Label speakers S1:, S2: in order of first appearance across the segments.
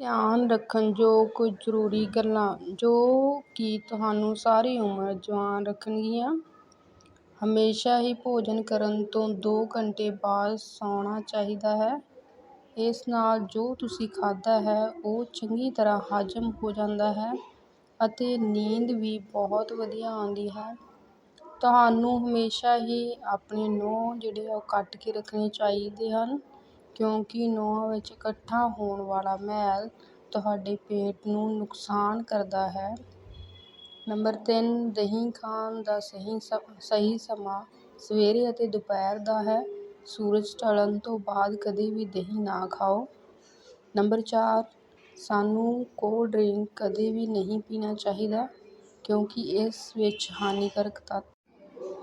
S1: ਧਿਆਨ ਰੱਖਣ ਯੋਗ ਕੁਝ ਜ਼ਰੂਰੀ ਗੱਲਾਂ, ਜੋ ਕਿ ਤੁਹਾਨੂੰ ਸਾਰੀ ਉਮਰ ਜਵਾਨ ਰੱਖਣਗੀਆਂ। ਹਮੇਸ਼ਾ ਹੀ ਭੋਜਨ ਕਰਨ ਤੋਂ ਦੋ ਘੰਟੇ ਬਾਅਦ ਸੌਣਾ ਚਾਹੀਦਾ ਹੈ। ਇਸ ਨਾਲ ਜੋ ਤੁਸੀਂ ਖਾਧਾ ਹੈ, ਉਹ ਚੰਗੀ ਤਰ੍ਹਾਂ ਹਜ਼ਮ ਹੋ ਜਾਂਦਾ ਹੈ ਅਤੇ ਨੀਂਦ ਵੀ ਬਹੁਤ ਵਧੀਆ ਆਉਂਦੀ ਹੈ। ਤੁਹਾਨੂੰ ਹਮੇਸ਼ਾ ਹੀ ਆਪਣੇ ਨਹੁੰ ਜਿਹੜੇ ਆ, ਉਹ ਕੱਟ ਕੇ ਰੱਖਣੇ ਚਾਹੀਦੇ ਹਨ ਕਿਉਂਕਿ ਨਹੁੰਆਂ ਵਿੱਚ ਇਕੱਠਾ ਹੋਣ ਵਾਲਾ ਮੈਲ ਤੁਹਾਡੇ ਪੇਟ ਨੂੰ ਨੁਕਸਾਨ ਕਰਦਾ ਹੈ। ਨੰਬਰ ਤਿੰਨ, ਦਹੀਂ ਖਾਣ ਦਾ ਸਹੀ ਸ, ਸਹੀ ਸਮਾਂ ਸਵੇਰੇ ਅਤੇ ਦੁਪਹਿਰ ਦਾ ਹੈ। ਸੂਰਜ ਢਲਣ ਤੋਂ ਬਾਅਦ ਕਦੇ ਵੀ ਦਹੀਂ ਨਾ ਖਾਓ। ਨੰਬਰ ਚਾਰ, ਸਾਨੂੰ ਕੋਲਡ ਡਰਿੰਕ ਕਦੇ ਵੀ ਨਹੀਂ ਪੀਣਾ ਚਾਹੀਦਾ ਕਿਉਂਕਿ ਇਸ ਵਿੱਚ ਹਾਨੀਕਾਰਕ ਤੱਤ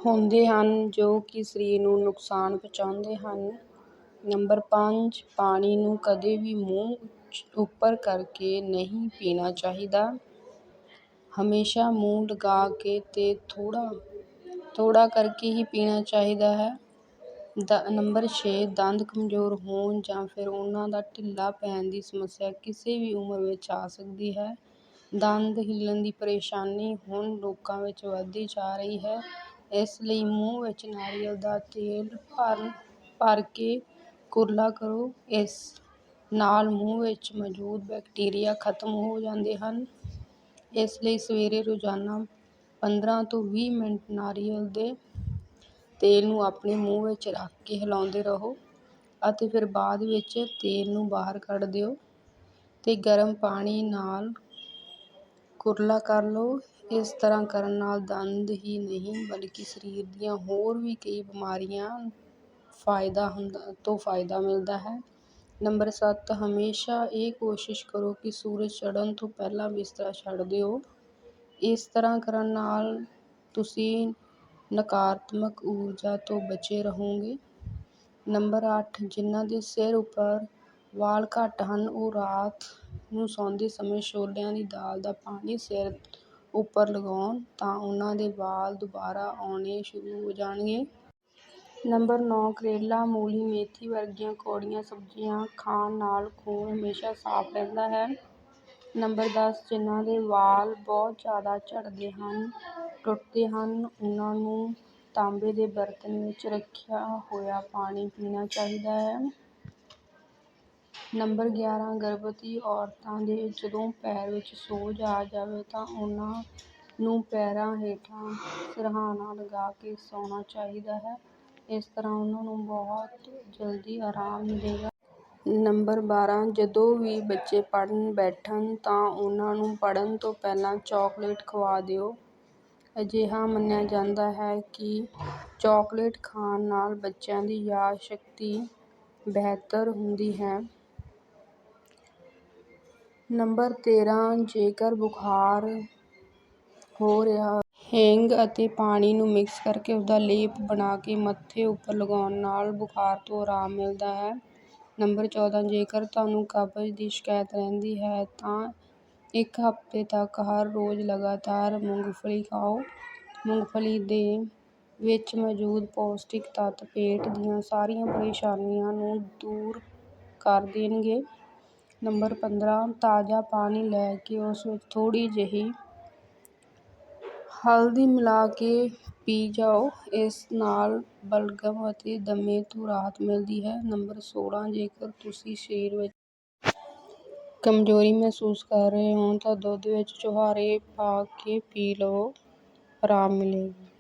S1: ਹੁੰਦੇ ਹਨ ਜੋ ਕਿ ਸਰੀਰ ਨੂੰ ਨੁਕਸਾਨ ਪਹੁੰਚਾਉਂਦੇ ਹਨ। ਨੰਬਰ ਪੰਜ, ਪਾਣੀ ਨੂੰ ਕਦੇ ਵੀ ਮੂੰਹ ਉੱਪਰ ਕਰਕੇ ਨਹੀਂ ਪੀਣਾ ਚਾਹੀਦਾ ਹਮੇਸ਼ਾ ਮੂੰਹ ਲਗਾ ਕੇ ਅਤੇ ਥੋੜ੍ਹਾ ਥੋੜ੍ਹਾ ਕਰਕੇ ਹੀ ਪੀਣਾ ਚਾਹੀਦਾ ਹੈ। ਦ, ਨੰਬਰ ਛੇ, ਦੰਦ ਕਮਜ਼ੋਰ ਹੋਣ ਜਾਂ ਫਿਰ ਉਹਨਾਂ ਦਾ ਢਿੱਲਾ ਪੈਣ ਦੀ ਸਮੱਸਿਆ ਕਿਸੇ ਵੀ ਉਮਰ ਵਿੱਚ ਆ ਸਕਦੀ ਹੈ। ਦੰਦ ਹਿੱਲਣ ਦੀ ਪਰੇਸ਼ਾਨੀ ਹੁਣ ਲੋਕਾਂ ਵਿੱਚ ਵੱਧਦੀ ਜਾ ਰਹੀ ਹੈ ਇਸ ਲਈ ਮੂੰਹ ਵਿੱਚ ਨਾਰੀਅਲ ਦਾ ਤੇਲ ਭਰ ਭਰ ਕੇ ਕੁਰਲਾ ਕਰੋ ਇਸ ਨਾਲ ਮੂੰਹ ਵਿੱਚ ਮੌਜੂਦ ਬੈਕਟੀਰੀਆ ਖਤਮ ਹੋ ਜਾਂਦੇ ਹਨ। ਇਸ ਲਈ ਸਵੇਰੇ ਰੋਜ਼ਾਨਾ ਪੰਦਰਾਂ ਤੋਂ ਵੀਹ ਮਿੰਟ ਨਾਰੀਅਲ ਦੇ ਤੇਲ ਨੂੰ ਆਪਣੇ ਮੂੰਹ ਵਿੱਚ ਰੱਖ ਕੇ ਹਿਲਾਉਂਦੇ ਰਹੋ ਅਤੇ ਫਿਰ ਬਾਅਦ ਵਿੱਚ ਤੇਲ ਨੂੰ ਬਾਹਰ ਕੱਢ ਦਿਓ ਅਤੇ ਗਰਮ ਪਾਣੀ ਨਾਲ ਕੁਰਲਾ ਕਰ ਲਓ। ਇਸ ਤਰ੍ਹਾਂ ਕਰਨ ਨਾਲ ਦੰਦ ਹੀ ਨਹੀਂ, ਬਲਕਿ ਸਰੀਰ ਦੀਆਂ ਹੋਰ ਵੀ ਕਈ ਬਿਮਾਰੀਆਂ ਫਾਇਦਾ ਹੁੰਦਾ, ਤੋਂ ਫਾਇਦਾ ਮਿਲਦਾ ਹੈ। ਨੰਬਰ ਸੱਤ, ਹਮੇਸ਼ਾ ਇਹ ਕੋਸ਼ਿਸ਼ ਕਰੋ ਕਿ ਸੂਰਜ ਚੜ੍ਹਨ ਤੋਂ ਪਹਿਲਾਂ ਬਿਸਤਰਾ ਛੱਡ ਦਿਓ। ਇਸ ਤਰ੍ਹਾਂ ਕਰਨ ਨਾਲ ਤੁਸੀਂ ਨਕਾਰਾਤਮਕ ਊਰਜਾ ਤੋਂ ਬਚੇ ਰਹੋਗੇ। ਨੰਬਰ ਅੱਠ, ਜਿਨ੍ਹਾਂ ਦੇ ਸਿਰ ਉੱਪਰ ਵਾਲ ਘੱਟ ਹਨ, ਉਹ ਰਾਤ ਨੂੰ ਸੌਂਦੇ ਸਮੇਂ ਛੋਲਿਆਂ ਦੀ ਦਾਲ ਦਾ ਪਾਣੀ ਸਿਰ ਉੱਪਰ ਲਗਾਉਣ ਤਾਂ ਉਹਨਾਂ ਦੇ ਵਾਲ ਦੁਬਾਰਾ ਆਉਣੇ ਸ਼ੁਰੂ ਹੋ ਜਾਣਗੇ। ਨੰਬਰ ਨੌਂ, ਕਰੇਲਾ, ਮੂਲੀ, ਮੇਥੀ ਵਰਗੀਆਂ ਕੌੜੀਆਂ ਸਬਜ਼ੀਆਂ ਖਾਣ ਨਾਲ ਖੂਨ ਹਮੇਸ਼ਾ ਸਾਫ਼ ਰਹਿੰਦਾ ਹੈ। ਨੰਬਰ ਦਸ, ਜਿਨ੍ਹਾਂ ਦੇ ਵਾਲ ਬਹੁਤ ਜ਼ਿਆਦਾ ਝੜਦੇ ਹਨ, ਟੁੱਟਦੇ ਹਨ, ਉਹਨਾਂ ਨੂੰ ਤਾਂਬੇ ਦੇ ਬਰਤਨ ਵਿੱਚ ਰੱਖਿਆ ਹੋਇਆ ਪਾਣੀ ਪੀਣਾ ਚਾਹੀਦਾ ਹੈ। ਨੰਬਰ ਗਿਆਰਾਂ, ਗਰਭਵਤੀ ਔਰਤਾਂ ਦੇ ਜਦੋਂ ਪੈਰ ਵਿੱਚ ਸੋਜ ਆ ਜਾਵੇ ਤਾਂ ਉਹਨਾਂ ਨੂੰ ਪੈਰਾਂ ਹੇਠਾਂ ਸਿਰਹਾਣਾ ਲਗਾ ਕੇ ਸੌਣਾ ਚਾਹੀਦਾ ਹੈ ਇਸ ਤਰ੍ਹਾਂ ਉਹਨਾਂ ਨੂੰ ਬਹੁਤ ਜਲਦੀ ਆਰਾਮ ਮਿਲੇਗਾ। ਨੰਬਰ ਬਾਰ੍ਹਾਂ ਜਦੋਂ ਵੀ ਬੱਚੇ ਪੜ੍ਹਨ ਬੈਠਣ ਤਾਂ ਉਹਨਾਂ ਨੂੰ ਪੜ੍ਹਨ ਤੋਂ ਪਹਿਲਾਂ ਚੋਕਲੇਟ ਖਵਾ ਦਿਓ। ਅਜਿਹਾ ਮੰਨਿਆ ਜਾਂਦਾ ਹੈ ਕਿ ਚੋਕਲੇਟ ਖਾਣ ਨਾਲ ਬੱਚਿਆਂ ਦੀ ਯਾਦ ਸ਼ਕਤੀ ਬਿਹਤਰ ਹੁੰਦੀ ਹੈ। ਨੰਬਰ ਤੇਰ੍ਹਾਂ ਜੇਕਰ ਬੁਖਾਰ ਹੋ ਰਿਹਾ ਹਿੰਗ ਅਤੇ ਪਾਣੀ ਨੂੰ ਮਿਕਸ ਕਰਕੇ ਉਸਦਾ ਲੇਪ ਬਣਾ ਕੇ ਮੱਥੇ ਉੱਪਰ ਲਗਾਉਣ ਨਾਲ ਬੁਖਾਰ ਤੋਂ ਆਰਾਮ ਮਿਲਦਾ ਹੈ। ਨੰਬਰ ਚੌਦਾਂ, ਜੇਕਰ ਤੁਹਾਨੂੰ ਕਬਜ਼ ਦੀ ਸ਼ਿਕਾਇਤ ਰਹਿੰਦੀ ਹੈ ਤਾਂ ਇੱਕ ਹਫ਼ਤੇ ਤੱਕ ਹਰ ਰੋਜ਼ ਲਗਾਤਾਰ ਮੂੰਗਫਲੀ ਖਾਓ। ਮੂੰਗਫਲੀ ਦੇ ਵਿੱਚ ਮੌਜੂਦ ਪੌਸ਼ਟਿਕ ਤੱਤ ਪੇਟ ਦੀਆਂ ਸਾਰੀਆਂ ਪਰੇਸ਼ਾਨੀਆਂ ਨੂੰ ਦੂਰ ਕਰ ਦੇਣਗੇ। ਨੰਬਰ ਪੰਦਰਾਂ, ਤਾਜ਼ਾ ਪਾਣੀ ਲੈ ਕੇ ਉਸ ਵਿੱਚ ਥੋੜ੍ਹੀ ਜਿਹੀ ਹਲਦੀ ਮਿਲਾ ਕੇ ਪੀ ਜਾਓ ਇਸ ਨਾਲ ਬਲਗਮ ਅਤੇ ਦਮੇ ਤੋਂ ਰਾਹਤ ਮਿਲਦੀ ਹੈ। ਨੰਬਰ ਸੋਲ੍ਹਾਂ ਜੇਕਰ ਤੁਸੀਂ ਸਰੀਰ ਵਿੱਚ ਕਮਜ਼ੋਰੀ ਮਹਿਸੂਸ ਕਰ ਰਹੇ ਹੋ ਤਾਂ ਦੁੱਧ ਵਿੱਚ ਛੁਹਾਰੇ ਪਾ ਕੇ ਪੀ ਲਵੋ ਆਰਾਮ ਮਿਲੇਗਾ।